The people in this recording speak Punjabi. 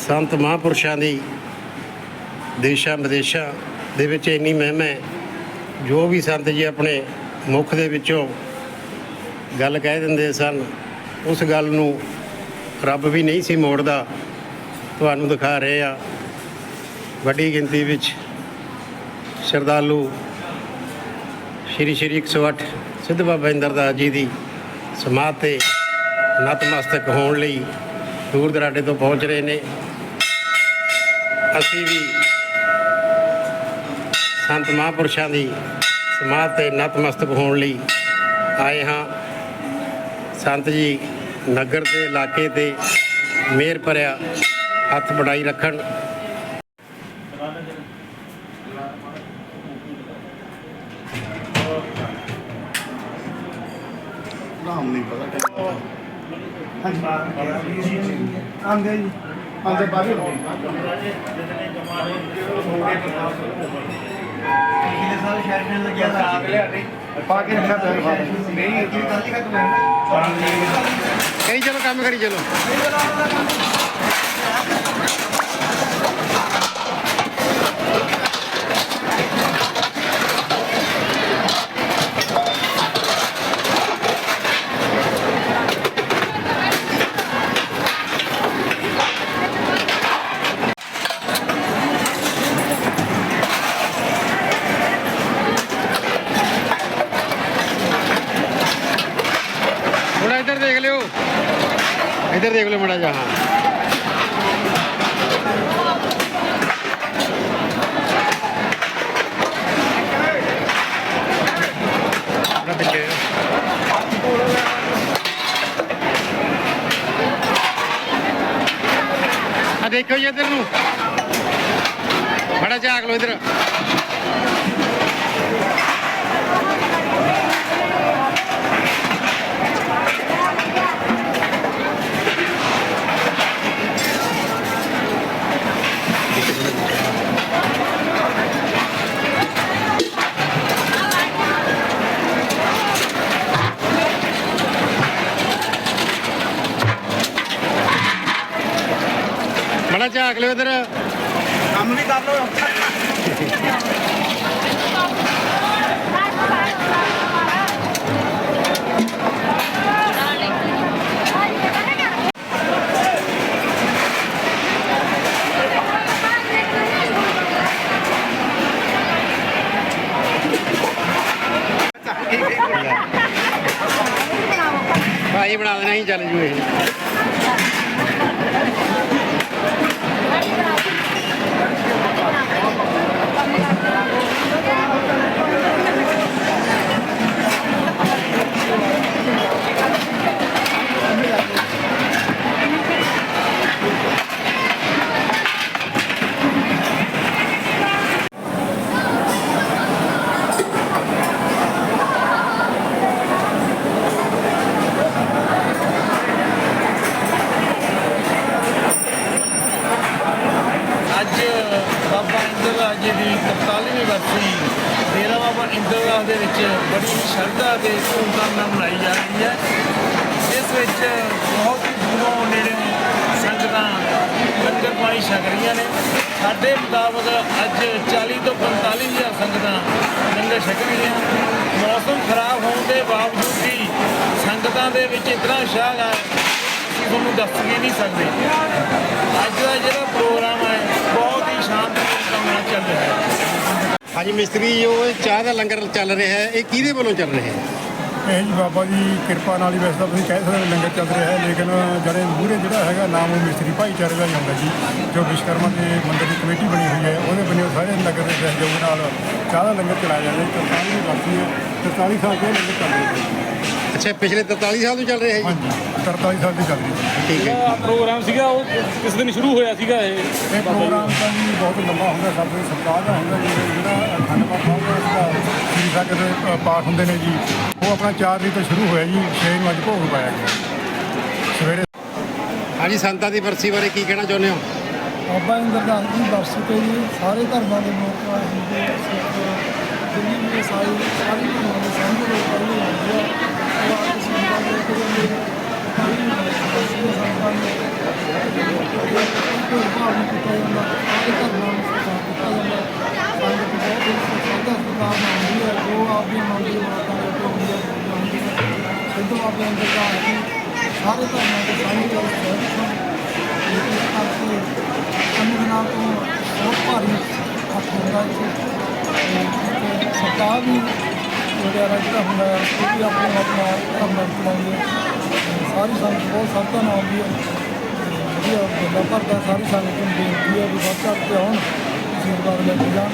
ਸੰਤ ਮਹਾਂਪੁਰਸ਼ਾਂ ਦੀ ਦੇਸ਼ਾਂ ਵਿਦੇਸ਼ਾਂ ਦੇ ਵਿੱਚ ਇੰਨੀ ਮਹਿਮਾ ਹੈ, ਜੋ ਵੀ ਸੰਤ ਜੀ ਆਪਣੇ ਮੁਖ ਦੇ ਵਿੱਚੋਂ ਗੱਲ ਕਹਿ ਦਿੰਦੇ ਸਨ, ਉਸ ਗੱਲ ਨੂੰ ਰੱਬ ਵੀ ਨਹੀਂ ਸੀ ਮੋੜਦਾ, ਤੁਹਾਨੂੰ ਦਿਖਾ ਰਹੇ ਆ। ਵੱਡੀ ਗਿਣਤੀ ਵਿੱਚ ਸ਼ਰਧਾਲੂ ਸ਼੍ਰੀ ਸ਼੍ਰੀ 108 ਸਿੱਧ ਬਾਬਾ ਇੰਦਰਦਾਸ ਜੀ ਦੀ ਸਮਾਧ ਤੇ ਨਤਮਸਤਕ ਹੋਣ ਲਈ ਦੂਰ ਦਰਾਡੇ ਤੋਂ ਪਹੁੰਚ ਰਹੇ ਨੇ। ਅਸੀਂ ਵੀ ਸੰਤ ਮਹਾਂਪੁਰਸ਼ਾਂ ਦੀ ਸਮਾਧ ਤੇ ਨਤਮਸਤਕ ਹੋਣ ਲਈ ਆਏ ਹਾਂ। ਸੰਤ ਜੀ ਨਗਰ ਦੇ ਇਲਾਕੇ ਤੇ ਮਿਹਰ ਭਰਿਆ ਹੱਥ ਬੜਾਈ ਰੱਖਣ। ਨਾਮ ਨਹੀਂ ਪਤਾ। ਕਿਹੜਾ ਆਂਦੇ ਜੀ। ਅੰਦਰ ਬਾਹਰ ਪਿਛਲੇ ਸਾਲ ਸ਼ਹਿਰ ਵਿੱਚ ਲੱਗਿਆ ਸੀ ਆਗ ਲਿਆ ਪਾ ਕੇ ਰੱਖਿਆ ਪਿਆ ਬਾਹਰ ਨਹੀਂ ਜੀ ਕਾਲੀ ਖਤਮ ਹੈ ਕਹੀਂ ਚਲੋ ਕੰਮ ਕਰੀ ਚਲੋ। ਇੱਧਰ ਦੇਖ ਲਿਓ ਮੜਾ ਜਾ ਹਾਂ। ਥੋੜ੍ਹਾ ਪਿੱਛੇ ਆ ਦੇਖੋ ਜੀ ਇੱਧਰ। ਮਾੜਾ ਝਾਕ ਲਿਓ ਇਧਰ। ਕੰਮ ਵੀ ਕਰ ਲਓ। ਭਾਈ ਬਣਾ ਦੇਣਾ ਹੀ ਚੱਲ ਜੂ ਇਹ Thank you. ਬਾਬਾ ਜੀ ਦੀ 43ਵੀਂ ਵਰਸੀ ਡੇਰਾ ਬਾਬਾ ਇੰਦਰਦਾਸ ਦੇ ਵਿੱਚ ਬੜੀ ਸ਼ਰਧਾ ਤੇ ਧੂਮਧਾਮ ਨਾਲ ਮਨਾਈ ਜਾ ਰਹੀ ਹੈ। ਇਸ ਵਿੱਚ ਬਹੁਤ ਹੀ ਦੂਰੋਂ ਨੇੜੇ ਸੰਗਤਾਂ ਲੰਗਰ ਪਾਣੀ ਛਕ ਰਹੀਆਂ ਨੇ। ਸਾਡੇ ਮੁਤਾਬਕ ਅੱਜ 40 ਤੋਂ 45 ਹਜ਼ਾਰ ਸੰਗਤਾਂ ਲੰਗਰ ਛਕ ਰਹੀਆਂ। ਮੌਸਮ ਖਰਾਬ ਹੋਣ ਦੇ ਬਾਵਜੂਦ ਵੀ ਸੰਗਤਾਂ ਦੇ ਵਿੱਚ ਇਤਨਾ ਉਤਸ਼ਾਹ ਹੈ ਕਿ ਤੁਹਾਨੂੰ ਦੱਸ ਵੀ ਨਹੀਂ ਸਕਦੇ। ਅੱਜ ਦਾ ਜਿਹੜਾ ਪ੍ਰੋਗਰਾਮ ਹੈ ਬਹੁਤ ਹੀ ਸ਼ਾਂਤਮਈ ਢੰਗ ਨਾਲ ਚੱਲ ਰਿਹਾ ਹੈ ਹਾਂਜੀ, ਮਿਸਤਰੀ, ਜੋ ਚਾਹ ਦਾ ਲੰਗਰ ਚੱਲ ਰਿਹਾ ਹੈ, ਇਹ ਕਿਹਦੇ ਵੱਲੋਂ ਚੱਲ ਰਿਹਾ ਹੈ? ਇਹ ਜੀ ਬਾਬਾ ਜੀ, ਕਿਰਪਾ ਨਾਲ ਹੀ ਵੈਸੇ ਤਾਂ ਤੁਸੀਂ ਕਹਿ ਸਕਦੇ ਹੋ ਲੰਗਰ ਚੱਲ ਰਿਹਾ ਹੈ, ਲੇਕਿਨ ਜਿਹੜੇ ਮੂਹਰੇ ਜਿਹੜਾ ਹੈਗਾ ਨਾਮ ਉਹ ਮਿਸਤਰੀ ਭਾਈਚਾਰੇ ਦਾ ਹੀ ਆਉਂਦਾ ਜੀ, ਜੋ ਵਿਸ਼ਕਰਮਾ ਦੇ ਮੰਦਰ ਦੀ ਕਮੇਟੀ ਬਣੀ ਹੋਈ ਹੈ, ਉਹਦੇ ਬੰਨੇ ਸਾਰੇ ਨਗਰ ਦੇ ਸਹਿਯੋਗ ਨਾਲ ਚਾਹ ਦਾ ਲੰਗਰ ਚਲਾਇਆ ਜਾਂਦਾ ਹੈ 43 ਦੀ ਹੈ 43 ਸਾਲ ਤੋਂ ਇਹ ਲੰਗਰ ਚੱਲ ਰਿਹਾ ਹੈ। ਅੱਛਾ ਪਿਛਲੇ 43 ਸਾਲ ਤੋਂ ਚੱਲ ਰਿਹਾ ਹੈ ਜੀ ਹਾਂਜੀ 43 ਸਾਲ ਦੀ ਚੱਲ ਰਹੀ ਹੈ। ਠੀਕ ਹੈ। ਜਿਹੜਾ ਪ੍ਰੋਗਰਾਮ ਸੀਗਾ ਉਹ ਕਿਸ ਦਿਨ ਸ਼ੁਰੂ ਹੋਇਆ ਸੀਗਾ ਇਹ? ਇਹ ਪ੍ਰੋਗਰਾਮ ਤਾਂ ਜੀ ਬਹੁਤ ਲੰਬਾ ਹੁੰਦਾ ਸਭ ਤੋਂ ਸਤਿਕਾਰ ਦਾ ਹੁੰਦਾ ਜੀ ਜਿਹੜਾ ਅਖੰਡ ਪਾਠ ਹੁੰਦਾ ਉਸਦਾ ਸ੍ਰੀ ਸਾਹਿਬ ਦੇ ਅ, ਪਾਠ ਹੁੰਦੇ ਨੇ ਜੀ। ਉਹ ਆਪਣਾ 4 ਤਰੀਕ ਤੋਂ ਸ਼ੁਰੂ ਹੋਇਆ ਜੀ 6 ਨੂੰ ਅੱਜ ਭੋਗ ਪਾਇਆ ਗਿਆ। ਸਵੇਰੇ ਹਾਂਜੀ ਸੰਤਾਂ ਦੀ ਵਰਸੀ ਬਾਰੇ ਕੀ ਕਹਿਣਾ ਚਾਹੁੰਦੇ ਹੋ? ਬਾਬਾ ਇੰਦਰਦਾਸ ਜੀ ਬਰਸ ਤੇ ਜੀ ਸਾਰੇ ਧਰਮਾਂ ਦੇ ਲੋਕ ਹਿੰਦੂ ਸਿੱਖ ਜਿੰਨੀ ਵੀ ਈਸਾਈ ਸਾਰੇ ਧਰਮਾਂ ਦੇ ਸਾਂਝੇ ਲੋਕ ਪਹਿਲੇ ਆਉਂਦੇ ਆ ਉਹ ਆ ਕੇ ਸੰਗਤਾਂ ਦੇ ਕੋਲ ਕੋਈ ਸੰਗਤਾਂ ਨੇ ਭੇਦਭਾਵ ਨਹੀਂ ਕੀਤਾ ਜਾਂਦਾ ਸਾਰੇ ਧਰਮਾਂ ਨੂੰ ਸਤਿਕਾਰ ਦਿੱਤਾ ਜਾਂਦਾ ਸੰਗਤ ਬਹੁਤ ਹੀ ਸ਼ਰਧਾ ਸਤਿਕਾਰ ਨਾਲ ਆਉਂਦੀ ਹੈ ਜੋ ਆਪਦੀਆਂ ਮਨ ਦੀ ਮੁਰਾਦਾਂ ਲੈ ਕੇ ਆਉਂਦੀ ਹੈ ਆਉਂਦੀ ਹੈ ਸਿੱਧੂ ਆਪਣੇ ਅੰਦਰ ਦਾ ਕਿ ਸਾਰੇ ਧਰਮਾਂ ਦੇ ਸਾਂਝੇ ਨਾਲ ਸਹਿਮਤ ਹਨ ਇਸ ਕਰਕੇ ਅੰਨ ਨਾਲ ਤੋਂ ਬਹੁਤ ਭਾਰੀ ਹੱਥ ਹੁੰਦਾ ਇੱਥੇ ਤੇ ਸਰਕਾਰ ਵੀ ਵਗੈਰਾ ਜਿਹੜਾ ਹੁੰਦਾ ਹੈ ਉਹ ਵੀ ਆਪਣੇ ਆਪਣਾ ਧਰਮ ਨਾਲ ਚਲਾਉਂਦੇ ਆ। ਤੇ ਸਾਰੀ ਸੰਗਤ ਬਹੁਤ ਸਰਦਾ ਨਾਲ ਆਉਂਦੀ ਹੈ ਤੇ ਵਧੀਆ ਗੱਲਾਂ ਭਰਦਾ ਸਾਰੀ ਸੰਗਤ ਨੂੰ ਬੇਨਤੀ ਹੈ ਵੀ ਵੱਧ ਚੜ੍ਹ ਕੇ ਆਉਣ ਆਸ਼ੀਰਵਾਦ ਲੈ ਕੇ ਜਾਣ